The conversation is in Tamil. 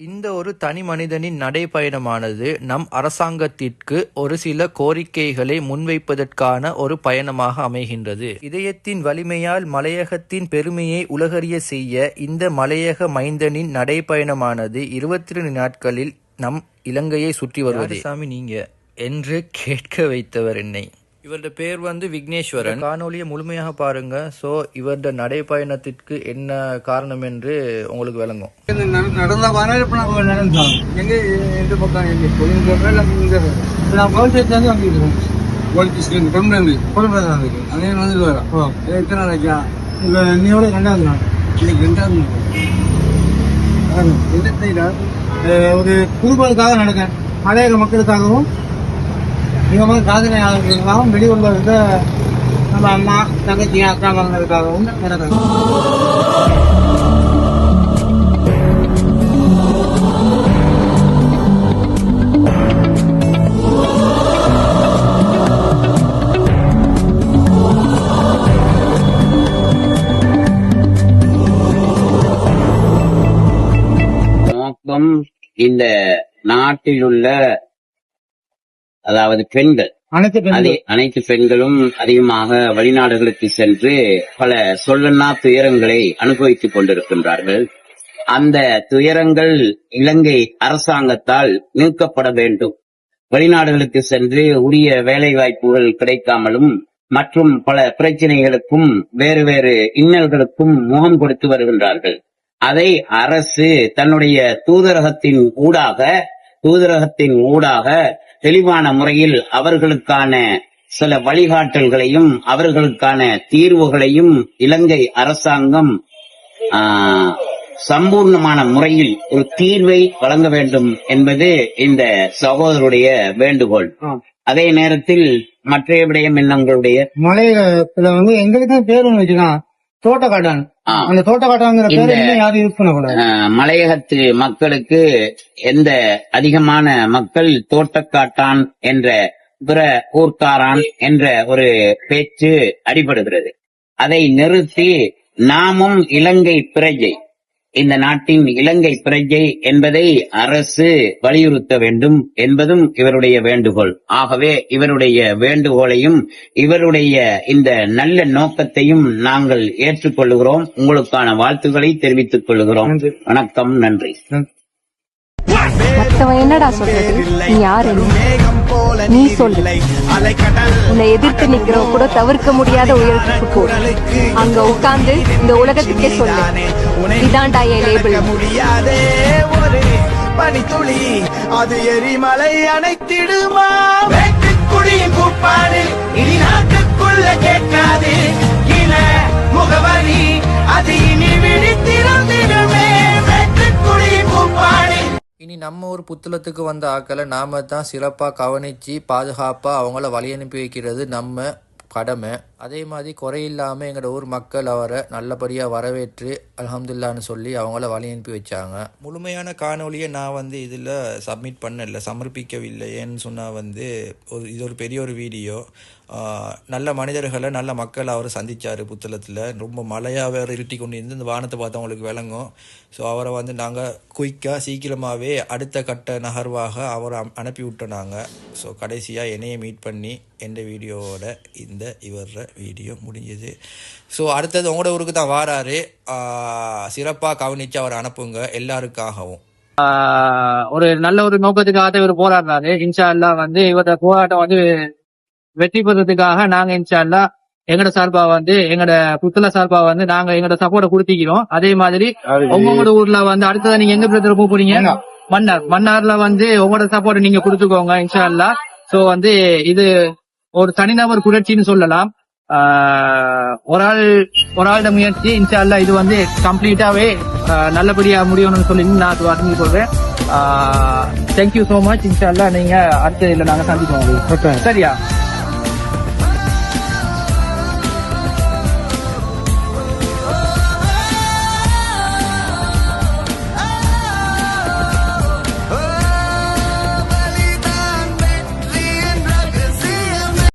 இந்த ஒரு தனி மனிதனின் நடைப்பயணமானது நம் அரசாங்கத்திற்கு ஒரு சில கோரிக்கைகளை முன்வைப்பதற்கான ஒரு பயணமாக அமைகின்றது. இதயத்தின் வலிமையால் மலையகத்தின் பெருமையை உலகறிய செய்ய இந்த மலையக மைந்தனின் நடைப்பயணமானது இருபத்தி ரெண்டு நாட்களில் நம் இலங்கையை சுற்றி வருவது. சாமி நீங்க? என்று கேட்க வைத்தவர் என்னை. இவருடைய பேர் வந்து விக்னேஸ்வரன். காணொலியை முழுமையாக பாருங்க. சோ இவருடைய நடைப்பயணத்திற்கு என்ன காரணம் என்று உங்களுக்கு விளங்கும். நடந்த வரவேற்பு நம்ம நடந்தோம் எங்க எந்த பக்கம் எங்க இல்லை நான் அதே வந்து வரோம் ஓ எத்தனை நாளைக்கா இப்போ நீ எவ்வளோ ரெண்டாவது நாள். இன்னைக்கு ரெண்டாவது நாள். என்ன ஒரு குடும்பத்துக்காக நடக்கேன். மலையக மக்களுக்காகவும் இவங்க மாதிரி சாதனையாளர்களுக்காகவும் வெளியூர்ல இருந்த நம்ம அம்மா தங்கச்சி அக்கா மகனுக்காகவும் நடக்கிறேன் நோக்கம் இந்த நாட்டில் உள்ள அதாவது பெண்கள். அனைத்து பெண்களும் அதிகமாக வெளிநாடுகளுக்கு சென்று பல சொல்லனா துயரங்களை அனுபவித்துக் கொண்டிருக்கின்றார்கள். அந்த துயரங்கள் இலங்கை அரசாங்கத்தால் நீக்கப்பட வேண்டும். வெளிநாடுகளுக்கு சென்று உரிய வேலை வாய்ப்புகள் கிடைக்காமலும் மற்றும் பல பிரச்சனைகளுக்கும் வேறு வேறு இன்னல்களுக்கும் முகம் கொடுத்து வருகின்றார்கள். அதை அரசு தன்னுடைய தூதரகத்தின் ஊடாக தூதரகத்தின் ஊடாக தெளிவான முறையில் அவர்களுக்கான சில வழிகாட்டல்களையும் அவர்களுக்கான தீர்வுகளையும் இலங்கை அரசாங்கம் சம்பூர்ணமான முறையில் ஒரு தீர்வை வழங்க வேண்டும் என்பது இந்த சகோதரருடைய வேண்டுகோள். அதே நேரத்தில் மற்றைய விடயம் என்ன உங்களுடைய மலையில வந்து எங்களுக்கு பேர் ஒண்ணு வச்சுக்கலாம் தோட்டக்காட்டான். அந்த தோட்டக்காட்டாங்கிற பேரை யாரும் யூஸ் பண்ணக்கூடாது. மலையகத்து மக்களுக்கு எந்த அதிகமான மக்கள் தோட்டக்காட்டான் என்ற பிற ஊர்க்காரான் என்ற ஒரு பேச்சு அடிபடுகிறது. அதை நிறுத்தி நாமும் இலங்கை பிரஜை இந்த நாட்டின் இலங்கை பிரஜை என்பதை அரசு வலியுறுத்த வேண்டும் என்பதும் இவருடைய வேண்டுகோள். ஆகவே இவருடைய வேண்டுகோளையும் இவருடைய இந்த நல்ல நோக்கத்தையும் நாங்கள் ஏற்றுக்கொள்கிறோம். உங்களுக்கான வாழ்த்துக்களை தெரிவித்துக் கொள்கிறோம். வணக்கம் நன்றி. மற்றவன் என்னடா சொல்றது? நீ யாரு நீ? சொல்லு. உன்னை எதிர்த்து நிக்கிறவ கூட தவிர்க்க முடியாத உயரத்துக்கு போ. அங்க உட்கார்ந்து இந்த உலகத்துக்கே சொல்லு. இதான்டா என் லேபிள் முடியாதே பனித்துளி. அது எரிமலை அணைத்திடுமா? குடியும் கூப்பாடு இனி நாட்டுக்குள்ள கேட்காது. இன முகவரி நம்ம ஒரு புத்தளத்துக்கு வந்த ஆக்களை நாம தான் சிறப்பாக கவனித்து பாதுகாப்பாக அவங்கள வழி அனுப்பி வைக்கிறது நம்ம கடமை. அதே மாதிரி குறையில்லாமல் எங்களோட ஊர் மக்கள் அவரை நல்லபடியாக வரவேற்று அலமதுல்லான்னு சொல்லி அவங்கள வழி அனுப்பி வச்சாங்க. முழுமையான காணொலியை நான் வந்து இதில் சப்மிட் பண்ணல சமர்ப்பிக்கவில்லை ஏன்னு சொன்னால் வந்து ஒரு இது ஒரு பெரிய ஒரு வீடியோ. நல்ல மனிதர்களை நல்ல மக்கள் அவர் சந்திச்சார் புத்தளத்தில். ரொம்ப மழையாக வேறு இருட்டி கொண்டு இருந்து இந்த வானத்தை பார்த்து அவங்களுக்கு விளங்கும். ஸோ அவரை வந்து நாங்கள் குயிக்காக சீக்கிரமாகவே அடுத்த கட்ட நகர்வாக அவரை அனுப்பி விட்டோம் நாங்கள் ஸோ கடைசியாக என்னையை மீட் பண்ணி எந்த வீடியோவோட இந்த இவர வீடியோ முடிஞ்சது. ஸோ அடுத்தது உங்களோட ஊருக்கு தான் வாராரு. சிறப்பாக கவனித்து அவரை அனுப்புங்க. எல்லாருக்காகவும். ஒரு நல்ல ஒரு நோக்கத்துக்காக இவர் போராடுறாரு. இன்ஷா அல்லா வந்து இவரோட போராட்டம் வந்து வெற்றி பெறதுக்காக நாங்க இன்ஷா அல்லா எங்கட சார்பா வந்து எங்கட புத்தள சார்பா வந்து நாங்க எங்கட சப்போர்ட்டை கொடுத்திக்கிறோம். அதே மாதிரி உங்களோட ஊர்ல வந்து அடுத்ததா நீங்க எங்க பிரதர் போக போறீங்க? மன்னார். மன்னார்ல வந்து உங்களோட சப்போர்ட் நீங்க கொடுத்துக்கோங்க இன்ஷா அல்லா சோ வந்து இது ஒரு தனிநபர் புரட்சின்னு சொல்லலாம். ஒரு ஆள் ஒரு ஆளோட முயற்சி இன்ஷா அல்லா இது வந்து கம்ப்ளீட்டாவே நல்லபடியா முடியணும்னு சொல்லி நான் அறிஞ்சு கொள்றேன் தேங்க்யூ சோ மச் இன்ஷா அல்லா நீங்க அடுத்த இதுல நாங்க சந்திப்போம். சரியா?